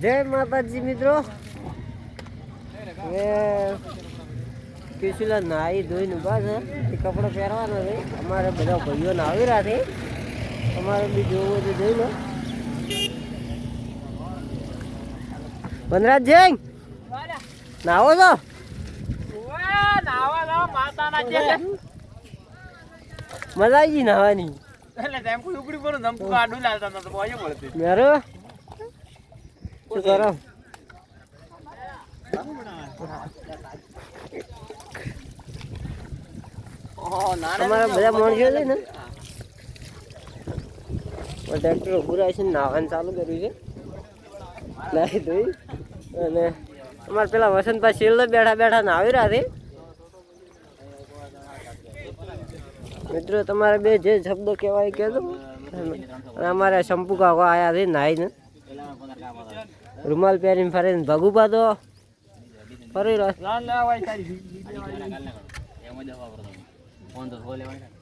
જય માતાજી મિત્રો. હવે કિશુલા નાહી ધોઈને ઊભા છે. એ કપડાં પહેરવાના છે. અમારે બધા ભાઈઓને આવી રહ્યા છે. અમારે બી જોવું તો જોઈ લો. વનરાજ જૈન નાવો છો? મજા આવી ગઈ મળતી મેરો? કરો ચાલુ કર્યું છે. નાહી અને અમારે પેલા વસંતભાઈ શેલ્લો બેઠા બેઠા ને આવી રહ્યા છે. મિત્રો, તમારે બે જે શબ્દો કહેવાય કહેજો. અને અમારે શંપુ કાકો આયા છે નાહીને. રૂમાલ પહેરીને ફરે ભગુભા તો ફરી રહ્યો.